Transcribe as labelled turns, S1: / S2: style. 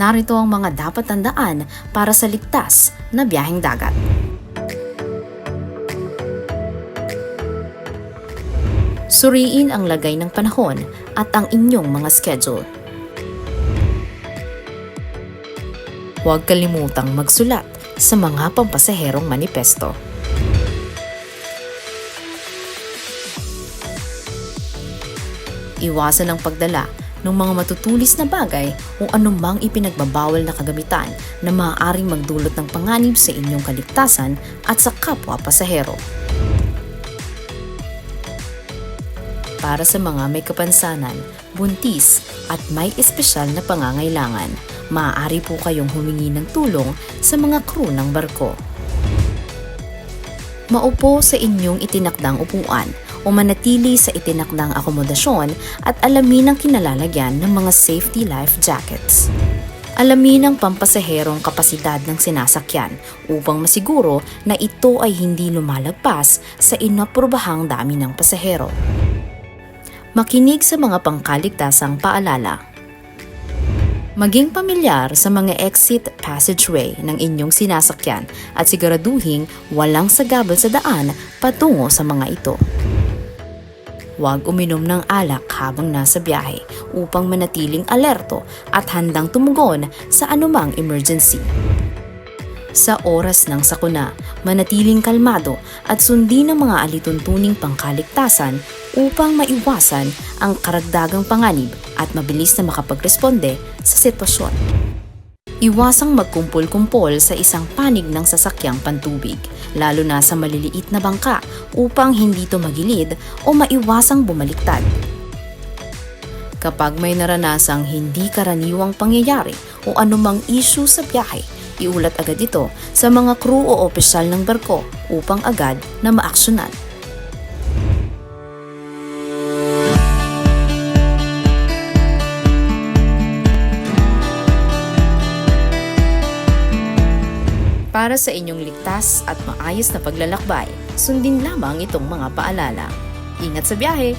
S1: Narito ang mga dapat tandaan para sa ligtas na biyaheng dagat. Suriin ang lagay ng panahon at ang inyong mga schedule. Huwag kalimutang magsulat sa mga pampasaherong manipesto. Iwasan ang pagdala ng mga matutulis na bagay o anumang ipinagbabawal na kagamitan na maaaring magdulot ng panganib sa inyong kaligtasan at sa kapwa pasahero. Para sa mga may kapansanan, buntis at may espesyal na pangangailangan, maaari po kayong humingi ng tulong sa mga crew ng barko. Maupo sa inyong itinakdang upuan o manatili sa itinakdang akomodasyon at alamin ang kinalalagyan ng mga safety life jackets. Alamin ang pampasaherong kapasidad ng sinasakyan upang masiguro na ito ay hindi lumalagpas sa inaprobahang dami ng pasahero. Makinig sa mga pangkaligtasang paalala. Maging pamilyar sa mga exit passageway ng inyong sinasakyan at siguraduhing walang sagabal sa daan patungo sa mga ito. Huwag uminom ng alak habang nasa biyahe upang manatiling alerto at handang tumugon sa anumang emergency. Sa oras ng sakuna, manatiling kalmado at sundin ang mga alituntuning pangkaligtasan upang maiwasan ang karagdagang panganib at mabilis na makapagresponde sa sitwasyon. Iwasang magkumpol-kumpol sa isang panig ng sasakyang pantubig, lalo na sa maliliit na bangka upang hindi ito magilid o maiwasang bumaliktad. Kapag may naranasang hindi karaniwang pangyayari o anumang issue sa biyahe, iulat agad ito sa mga crew o opisyal ng barko upang agad na maaksyonan. Para sa inyong ligtas at maayos na paglalakbay, sundin lamang itong mga paalala. Ingat sa biyahe!